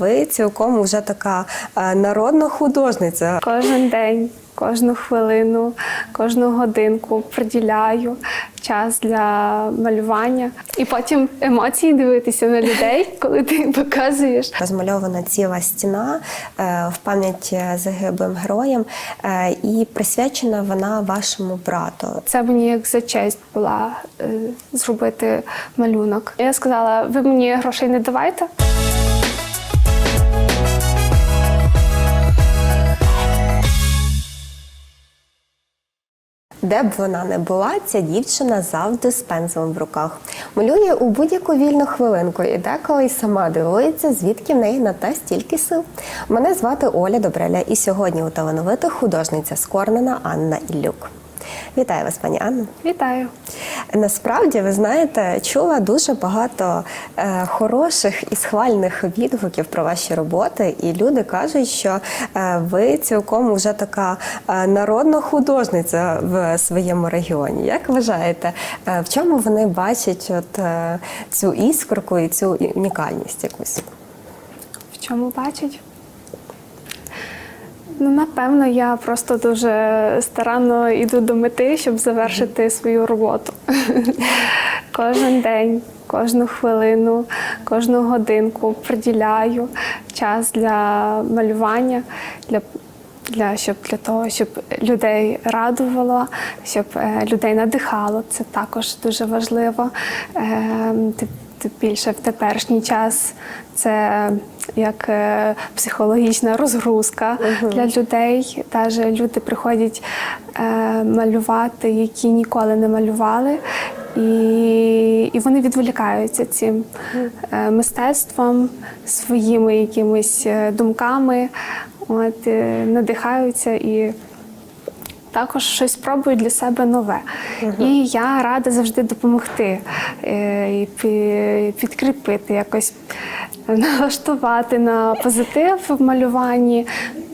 Ви цілком вже така е, народна художниця. Кожен день, кожну хвилину, кожну годинку приділяю час для малювання. І потім емоції дивитися на людей, коли ти показуєш. Розмальована ціла стіна е, в пам'ять загиблим героям, е, і присвячена вона вашому брату. Це мені як за честь була зробити малюнок. Я сказала: ви мені грошей не давайте. Де б вона не була, ця дівчина завжди з пензлем в руках. Малює у будь-яку вільну хвилинку і деколи сама дивується, звідки в неї на те стільки сил. Мене звати Оля Добреля, і сьогодні у талановитих художниця скорнена Анна Іллюк. Вітаю вас, пані Анна. Вітаю! Насправді, ви знаєте, чула дуже багато е, хороших і схвальних відгуків про ваші роботи, і люди кажуть, що е, ви цілком вже така е, народна художниця в своєму регіоні. Як вважаєте, е, в чому вони бачать от, е, цю іскорку і цю унікальність якусь? В чому бачать? Ну, напевно, я просто дуже старанно йду до мети, щоб завершити свою роботу. Кожен день, кожну хвилину, кожну годинку приділяю час для малювання, для, для, щоб, для того, щоб людей радувало, щоб е, людей надихало. Це також дуже важливо. Е, тим- тим більше в теперішній час це як е, психологічна розгрузка для людей. Даже люди приходять е, малювати, які ніколи не малювали, і, і вони відволікаються цим е, мистецтвом, своїми якимись думками, от, е, надихаються і також щось пробую для себе нове. І я рада завжди допомогти е, і підкріпити, якось налаштувати на позитив в малюванні,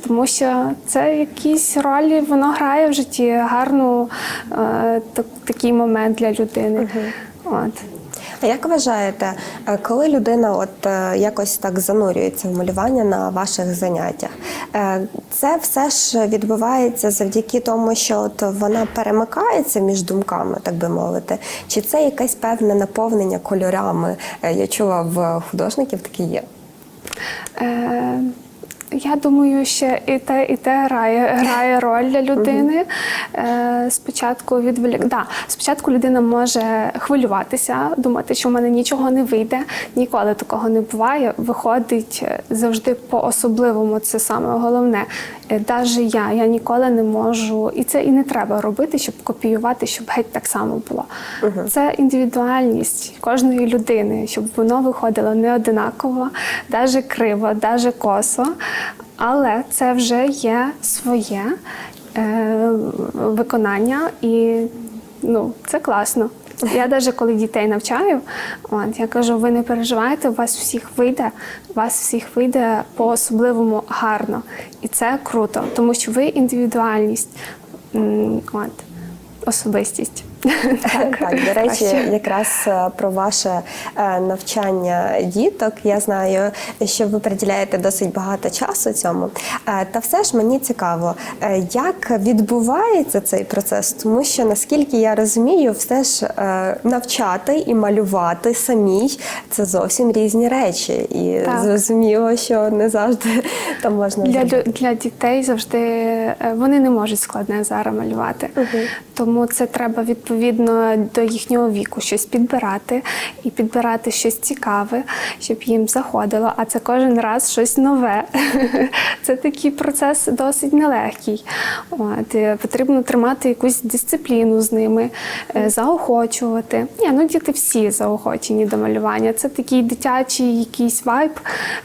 тому що це якісь ролі, воно грає в житті гарну е, так- такий момент для людини. От. А як вважаєте, е, коли людина от е, якось так занурюється в малювання на ваших заняттях, е, це все ж відбувається завдяки тому, що от вона перемикається між думками, так би мовити, чи це якесь певне наповнення кольорами? Я чула в художників таке є. Я думаю, що і те, і те грає, грає роль для людини. Е, спочатку відволік... да, спочатку людина може хвилюватися, думати, що в мене нічого не вийде. Ніколи такого не буває. Виходить е, завжди по-особливому. Це саме головне. Навіть я, я ніколи не можу, і це і не треба робити, щоб копіювати, щоб геть так само було. Це індивідуальність кожної людини, щоб воно виходило не одинаково, навіть криво, навіть косо. Але це вже є своє е, виконання, і ну, це класно. Я навіть коли дітей навчаю, от, я кажу, ви не переживайте, у вас всіх вийде, у вас всіх вийде по-особливому гарно. І це круто, тому що ви індивідуальність, от, особистість. Так, до речі, якраз е, про ваше е, навчання діток. Я знаю, що ви приділяєте досить багато часу цьому. Е, Та все ж мені цікаво, як відбувається цей процес, тому що наскільки я розумію, все ж навчати і малювати самій це зовсім різні речі, і Так. зрозуміло, що не завжди там можна Для, для дітей завжди вони не можуть складне зараз малювати. Тому це треба відповідно до їхнього віку щось підбирати і підбирати щось цікаве, щоб їм заходило. А це кожен раз щось нове. Це такий процес досить нелегкий. От, е, потрібно тримати якусь дисципліну з ними, е, заохочувати. Ні, ну діти всі заохочені до малювання. Це такий дитячий якийсь вайб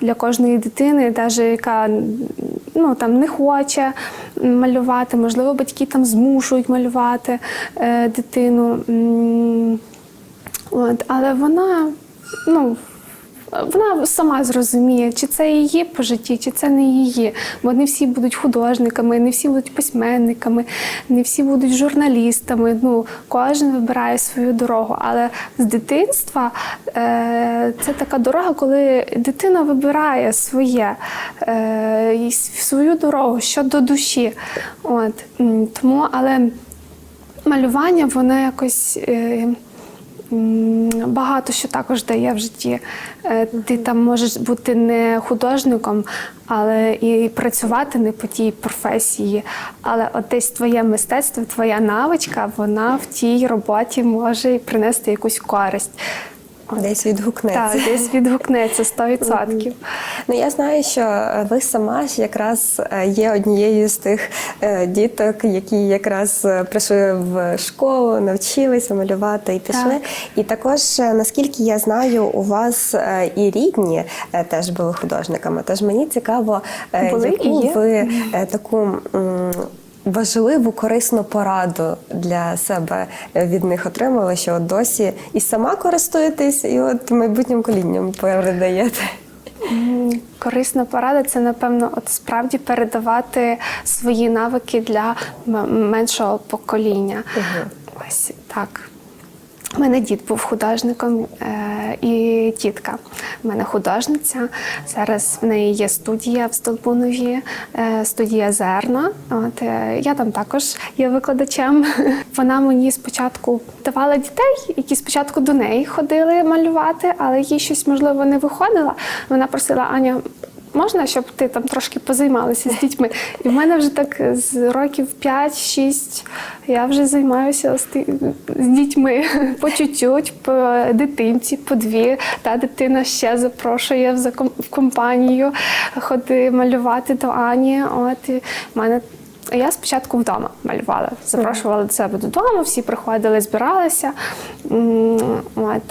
для кожної дитини, навіть яка ну, там, не хоче малювати, можливо, батьки там змушують малювати е, дитину. От, але вона, ну, вона сама зрозуміє, чи це її по житті, чи це не її. Бо не всі будуть художниками, не всі будуть письменниками, не всі будуть журналістами. Ну, кожен вибирає свою дорогу. Але з дитинства е, це така дорога, коли дитина вибирає своє, е, свою дорогу щодо душі. От, тому, але малювання, воно якось. Е, Багато що також дає в житті. Е, Ти там можеш бути не художником, але і працювати не по тій професії. Але от десь твоє мистецтво, твоя навичка, вона в тій роботі може принести якусь користь. Десь відгукнеться. Так, десь відгукнеться 100%. Ну я знаю, що е, ви сама ж якраз е, є однією з тих е, діток, які якраз прийшли в школу, навчилися малювати і пішли. Так. І також, наскільки я знаю, у вас і рідні теж були художниками. Тож мені цікаво, Були яку ви таку. Важливу корисну пораду для себе від них отримали, що от досі і сама користуєтесь, і от майбутнім колінням передаєте. Корисна порада це, напевно, от справді передавати свої навики для меншого покоління. Ось так. У мене дід був художником е, і тітка. У мене художниця. Зараз в неї є студія в Столбунові, е, студія Зерна. От, е, я там також є викладачем. Вона мені спочатку давала дітей, які спочатку до неї ходили малювати, але їй щось можливо не виходило. Вона просила Аня. Можна, щоб ти там трошки позаймалася з дітьми? І в мене вже так з років 5-6 я вже займаюся з, з дітьми по чуть-чуть, по дитинці, по дві. Та дитина ще запрошує в заком- в компанію ходи малювати до Ані. От і в мене. Я спочатку вдома малювала, запрошувала до себе додому, всі приходили, збиралися. От.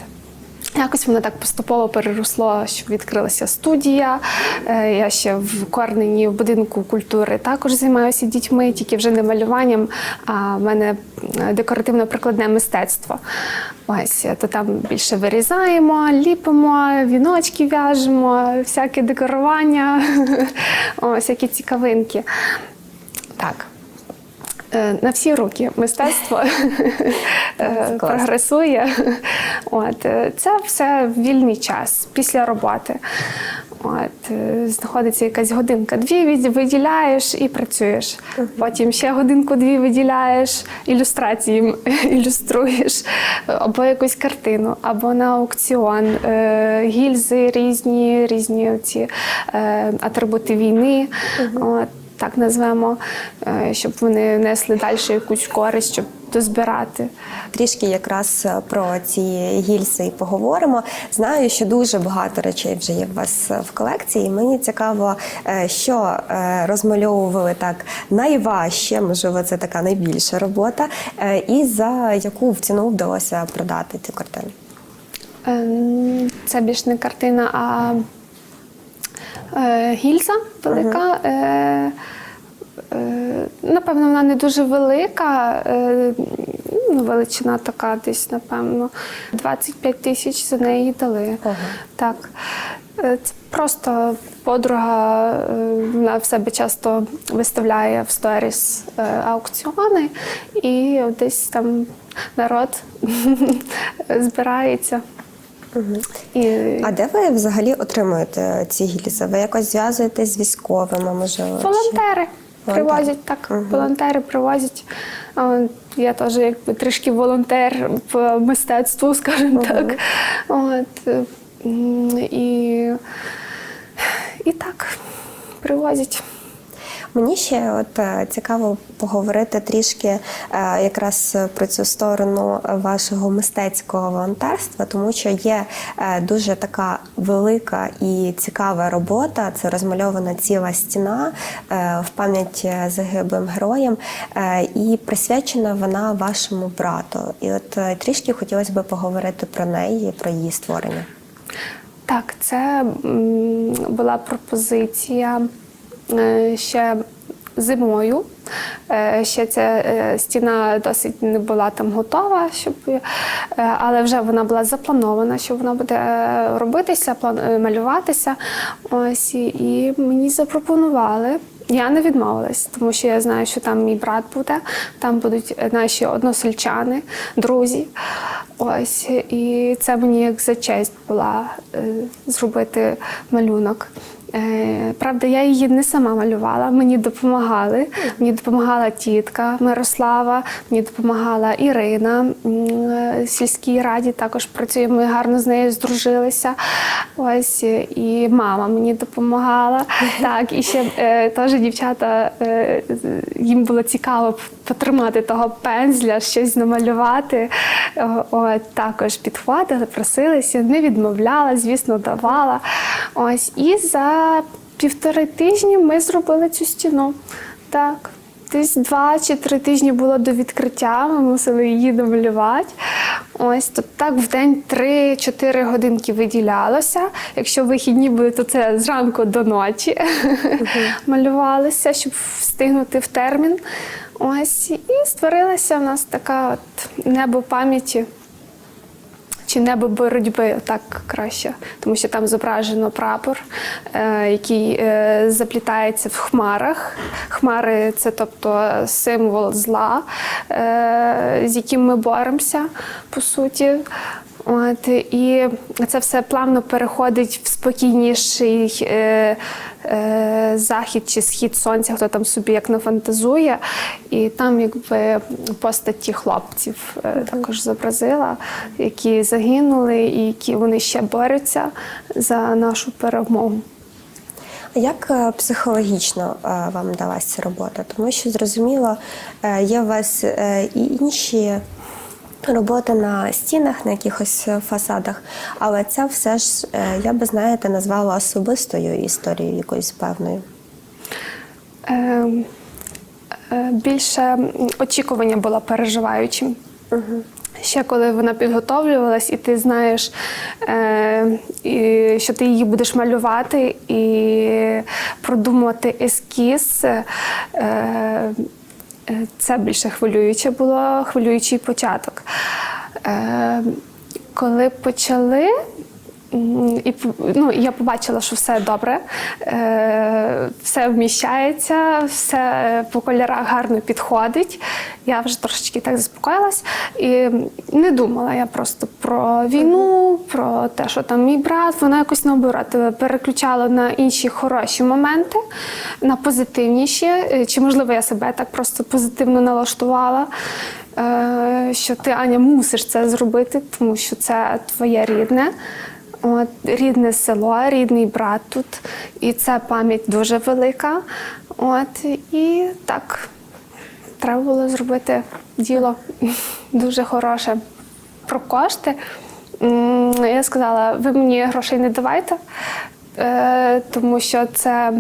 Якось воно так поступово переросло, що відкрилася студія. Е, Я ще в Корнені в будинку культури також займаюся дітьми, тільки вже не малюванням, а в мене декоративно-прикладне мистецтво. Ось то там більше вирізаємо, ліпимо, віночки в'яжемо, всяке декорування, о, всякі цікавинки. Так. Е, На всі руки мистецтво е, прогресує. От е, це все в вільний час після роботи. От знаходиться якась годинка, дві від- виділяєш і працюєш. Потім ще годинку-дві виділяєш, ілюстрації ілюструєш, або якусь картину, або на аукціон, гільзи різні, різні ці атрибути війни. От, так назвемо, е, щоб вони несли далі якусь користь, щоб дозбирати. Трішки якраз е, про ці гільзи і поговоримо. Знаю, що дуже багато речей вже є у вас е, в колекції. Мені цікаво, що розмальовували так найважче, можливо, це така найбільша робота, і за яку в ціну вдалося продати цю картину. Ем, Це більш не картина, а гільза велика. Е, е, Напевно, вона не дуже велика. е, ну, Величина така десь, напевно, 25 тисяч за неї дали. Ого. Так. Е, Це просто подруга е, вона в себе часто виставляє в сторіс е, аукціони, і десь там народ збирається. І А де ви взагалі отримуєте ці гільзи? Ви якось зв'язуєтесь з військовими, можливо? волонтери привозять так. Волонтери привозять. Я теж якби трішки волонтер по мистецтву, скажімо так. От, і, і так привозять. Мені ще от е, цікаво поговорити трішки е, якраз про цю сторону вашого мистецького волонтерства, тому що є е, дуже така велика і цікава робота. Це розмальована ціла стіна в пам'ять загиблим героям, і присвячена вона вашому брату. І от трішки хотілося б поговорити про неї, про її створення. Так, це була пропозиція ще зимою Е, Ще ця е, стіна досить не була там готова, щоб, е, але вже вона була запланована, що вона буде е, робитися, е, малюватися. Ось і- мені запропонували. Я не відмовилась, тому що я знаю, що там мій брат буде, там будуть е, наші односельчани, друзі. Ось і це мені як за честь була е, зробити малюнок. Е, Правда, я її не сама малювала, мені допомагали. Мені допомагала тітка Мирослава, мені допомагала Ірина е, в сільській раді. Також працюємо, ми гарно з нею здружилися. Ось е, і мама мені допомагала. Так, і ще теж дівчата їм було цікаво потримати того пензля, щось намалювати. От, також підходили, просилися, не відмовляла, звісно, давала. Ось і за півтори тижні ми зробили цю стіну. Так. Десь два чи три тижні було до відкриття, ми мусили її домалювати. Ось то так в день 3-4 годинки виділялося. Якщо вихідні були, то це зранку до ночі малювалося, щоб встигнути в термін. Ось і створилася в нас така от небо пам'яті. Чи небо боротьби так краще, тому що там зображено прапор, е, який е, заплітається в хмарах. Хмари це тобто символ зла, е, з яким ми боремося, по суті. От, і це все плавно переходить в спокійніший е, е, захід чи схід сонця, хто там собі як нафантазує. І там якби постаті хлопців е, також зобразила, які загинули і які вони ще борються за нашу перемогу. А Як е, психологічно е, вам далася робота? Тому що зрозуміло, е, є у вас і інші роботи на стінах, на якихось е, фасадах, але це все ж, е, я би знаєте, назвала особистою історією якоюсь певною. Е, е, більше очікування було переживаючим. Ще коли вона підготовлювалась, і ти знаєш, е, і, що ти її будеш малювати і продумувати ескіз. Е, це більше хвилююче було, хвилюючий початок. Е, коли почали, І ну, я побачила, що все добре, е, все вміщається, все по кольорах гарно підходить. Я вже трошечки так заспокоїлась і не думала я просто про війну, про те, що там мій брат. Вона якось наоборот переключала на інші хороші моменти, на позитивніші. Е, Чи можливо я себе так просто позитивно налаштувала. е, Що ти, Аня, мусиш це зробити, тому що це твоє рідне. От, рідне село, рідний брат тут, і це пам'ять дуже велика. От, і так, треба було зробити діло дуже хороше. Про кошти. Я сказала, ви мені грошей не давайте, е, тому що це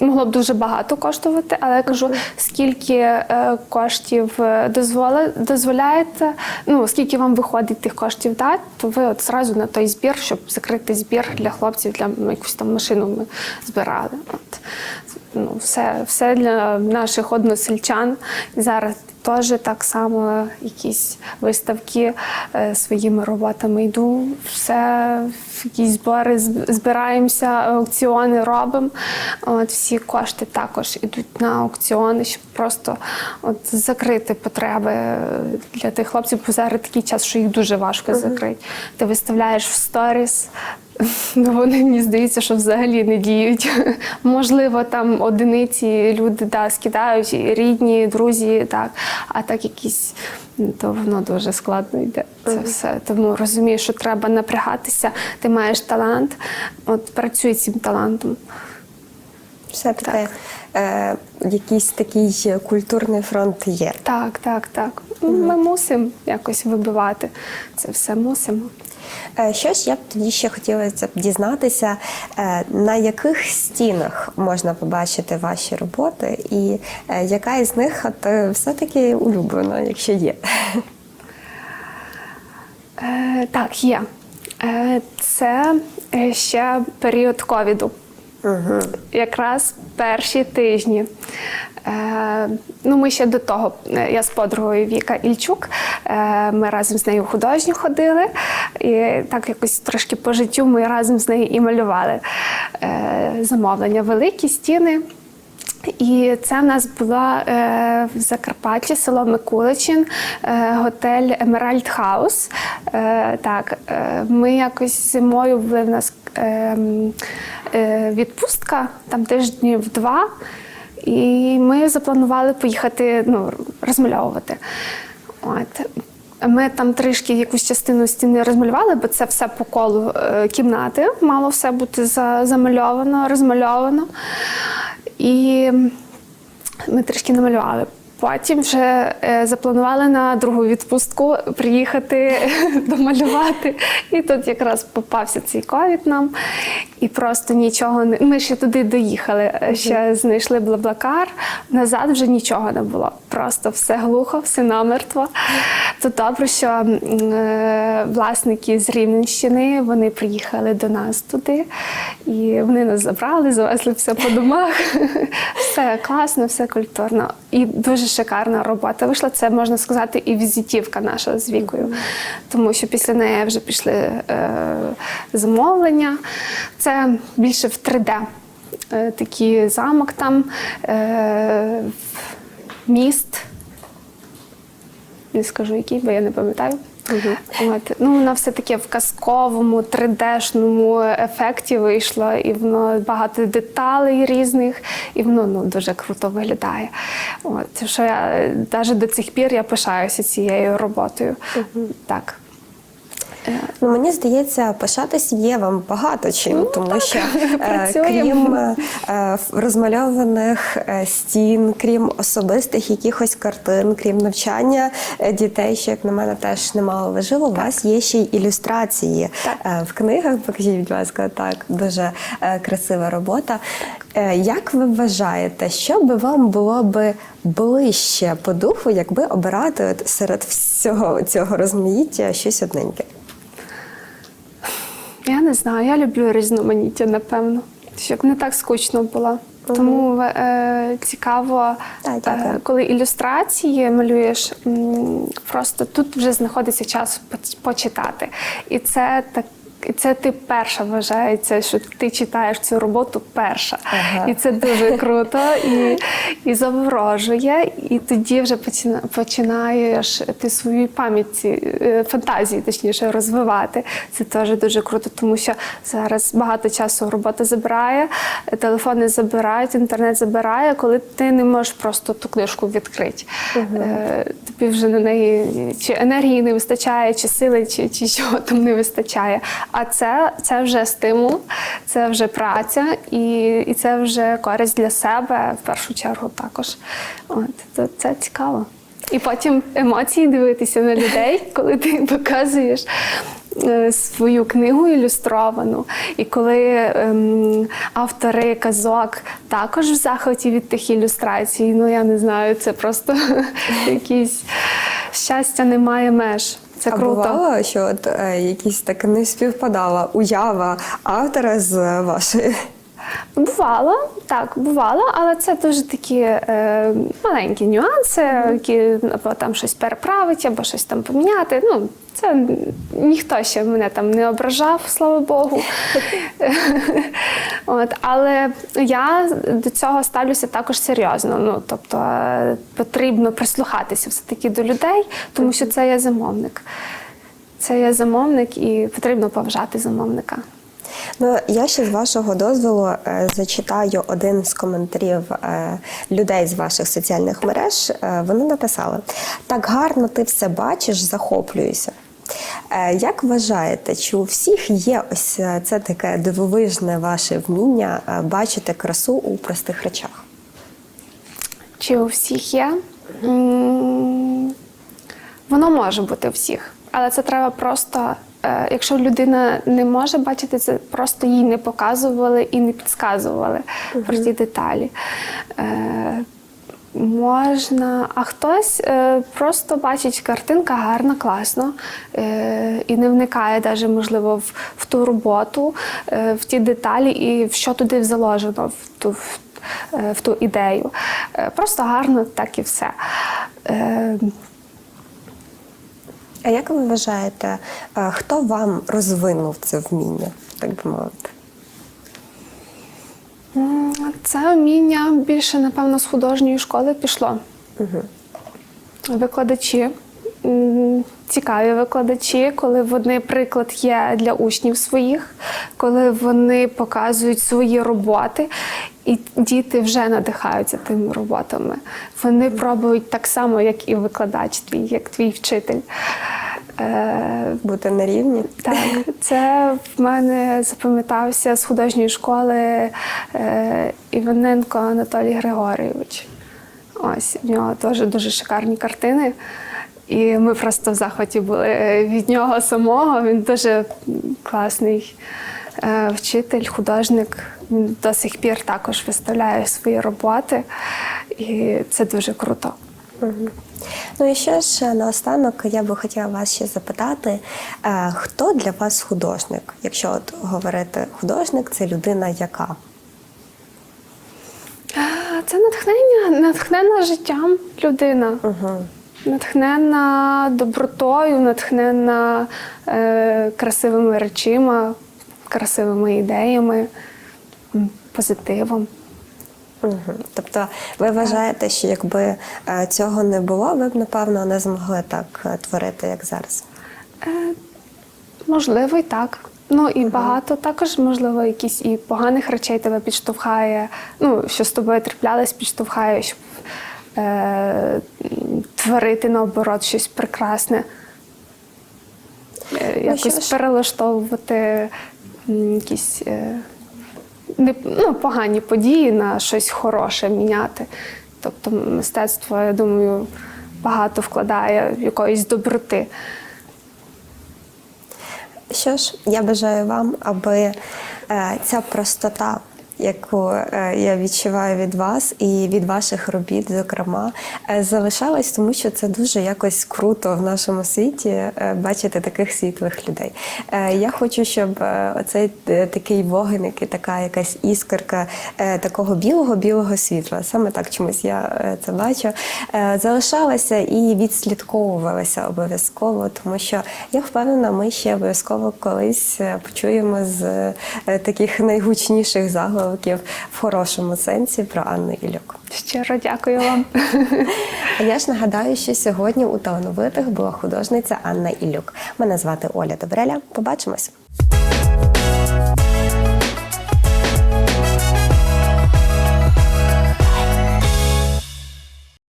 могло б дуже багато коштувати, але я кажу, скільки е, коштів е, дозволи, дозволяєте, ну скільки вам виходить тих коштів дати, то ви от зразу на той збір, щоб закрити збір для хлопців, для якусь там машину ми збирали. От. Ну, все, все для наших односельчан. І зараз теж так само якісь виставки е, своїми роботами йду. Все, якісь збори збираємося, аукціони робимо. От всі кошти також йдуть на аукціони, щоб просто от закрити потреби для тих хлопців. Бо зараз такий час, що їх дуже важко закрити. Ти виставляєш в сторіс. Ну, вони мені здається, що взагалі не діють. Можливо, там одиниці люди да, скидають, рідні, друзі, так. А так якісь, ну, то воно дуже складно йде. Це все. Тому розумію, що треба напрягатися. Ти маєш талант, от працюй цим талантом. Все-таки е, якийсь такий культурний фронт є. Так, так, так. Ми мусимо якось вибивати. Це все мусимо. Е, Що ж я б тоді ще хотілося б дізнатися, е, на яких стінах можна побачити ваші роботи, і е, яка із них от, все-таки улюблена, якщо є? Так, є. Це ще період ковіду. Якраз перші тижні. Е, ну, ми ще до того, е, я з подругою Віка Ільчук, е, ми разом з нею художню ходили. І так якось трошки по життю ми разом з нею і малювали е, замовлення. Великі стіни. І це в нас була е, в Закарпатті, село Микуличин, е, готель Емеральд Хаус. Е, так, е, ми якось зимою були в нас е, е, відпустка, там тижнів два. І ми запланували поїхати ну, розмальовувати. От. Ми там трішки якусь частину стіни розмалювали, бо це все по колу е, кімнати. Мало все бути замальовано, розмальовано. І ми трішки намалювали. Потім вже е, запланували на другу відпустку приїхати домалювати. І тут якраз попався цей ковід нам. І просто нічого не. Ми ще туди доїхали, е, ще знайшли Блаблакар. Назад вже нічого не було. Просто все глухо, все намертво. То добре, що е, власники з Рівненщини вони приїхали до нас туди, і вони нас забрали, завезли все по домах. Все класно, все культурно. І дуже шикарна робота вийшла. Це можна сказати, і візитівка наша з вікою. Тому що після неї вже пішли е, замовлення. Це більше в 3D. Е, такий замок там, е, міст. Не скажу який, бо я не пам'ятаю. От. Ну, Вона все таке в казковому, 3D-шному ефекті вийшла, і воно багато деталей різних, і воно ну, дуже круто виглядає. От. Що я навіть до цих пір я пишаюся цією роботою. Так. Ну, мені здається, пишатись є вам багато чим, тому що е, крім е, е, розмальованих е, стін, крім особистих якихось картин, крім навчання е, дітей, що як на мене теж немало важливо, у вас є ще й ілюстрації Так. е, в книгах. Покажіть, будь ласка, так дуже е, красива робота. Е, Як ви вважаєте, що би вам було би ближче по духу, якби обирати от серед всього цього розмаїття щось одненьке? Я не знаю, я люблю різноманіття, напевно. Щоб не так скучно було. Тому е, цікаво, Так, дякую. е, коли ілюстрації малюєш, м, просто тут вже знаходиться час поч- почитати. І це так. І це ти перша вважається, що ти читаєш цю роботу перша. Ага. І це дуже круто і, і заворожує. І тоді вже починаєш ти свої пам'яті, е, фантазії, точніше, розвивати. Це теж дуже круто, тому що зараз багато часу робота забирає, телефони забирають, інтернет забирає, коли ти не можеш просто ту книжку відкрити. Е, Тобі вже на неї чи енергії не вистачає, чи сили, чи, чи чого там не вистачає. А це, це вже стимул, це вже праця, і, і це вже користь для себе в першу чергу також. От, то це цікаво. І потім емоції дивитися на людей, коли ти показуєш е, свою книгу ілюстровану. І коли ем, автори казок також в захваті від тих ілюстрацій, ну я не знаю, це просто якісь щастя немає меж. Це а круто. бувало, що от е, якісь так не співпадала уява автора з вашою. Бувало, так, бувало, але це дуже такі е, маленькі нюанси, які або там щось переправити, або щось там поміняти. Ну, це ніхто ще мене там не ображав, слава Богу. От, але я до цього ставлюся також серйозно. Ну, тобто е, потрібно прислухатися все-таки до людей, тому що це є замовник. Це є замовник і потрібно поважати замовника. Ну, я ще з вашого дозволу е, зачитаю один з коментарів е, людей з ваших соціальних мереж. Е, вони написали: так гарно ти все бачиш, захоплююся. Як вважаєте, чи у всіх є ось це таке дивовижне ваше вміння бачити красу у простих речах? Чи у всіх є? Воно може бути у всіх, але це треба просто. Е, Якщо людина не може бачити, це просто їй не показували і не підказували про ті деталі. Е, Можна, а хтось е, просто бачить, картинка гарна, класно, е, і не вникає даже, можливо, в, в ту роботу, е, в ті деталі і в що туди заложено, в ту, в, е, в ту ідею. Е, просто гарно, так і все. Е, А як ви вважаєте, е, хто вам розвинув це вміння, так би мовити? це вміння більше, напевно, з художньої школи пішло. Викладачі. Цікаві викладачі, коли вони приклад є для учнів своїх, коли вони показують свої роботи, і діти вже надихаються тими роботами. Вони пробують так само, як і викладач твій, як твій вчитель. Е, Бути на рівні? так, це в мене запам'ятався з художньої школи е, Іваненко Анатолій Григорійович. Ось в нього теж дуже шикарні картини. І ми просто в захваті були від нього самого. Він дуже класний вчитель, художник. Він до сих пір також виставляє свої роботи, і це дуже круто. Ну і ще ж наостанок я би хотіла вас ще запитати, е, хто для вас художник? Якщо от говорити художник, це людина яка? Це натхнення, натхнена життям людина. Натхнена добротою, натхнена е, красивими речима, красивими ідеями, позитивом. Угу. Тобто ви вважаєте, що якби е, цього не було, ви б напевно не змогли так е, творити, як зараз? Е, можливо, і так. Ну і багато також, можливо, якісь і поганих речей тебе підштовхає. Ну, що з тобою траплялось, підштовхає, щоб е, творити наоборот щось прекрасне. Е, Ну, що якось перелаштовувати якісь е, ну, погані події на щось хороше міняти. Тобто мистецтво, я думаю, багато вкладає якоїсь доброти. Що ж, я бажаю вам, аби е, ця простота, яку е, я відчуваю від вас і від ваших робіт, зокрема, е, залишалась, тому що це дуже якось круто в нашому світі е, бачити таких світлих людей. Я хочу, щоб оцей такий вогник і така якась іскорка такого білого білого світла, саме так чомусь я це бачу, залишалася і відслідковувалася обов'язково, тому що я впевнена, ми ще обов'язково колись почуємо з таких найгучніших заголовків в хорошому сенсі про Анну Ілюк. Щиро дякую вам. А я ж нагадаю, що сьогодні у талановитих була художниця Анна Ілюк. Мене звати Оля Добреля. Побачимось.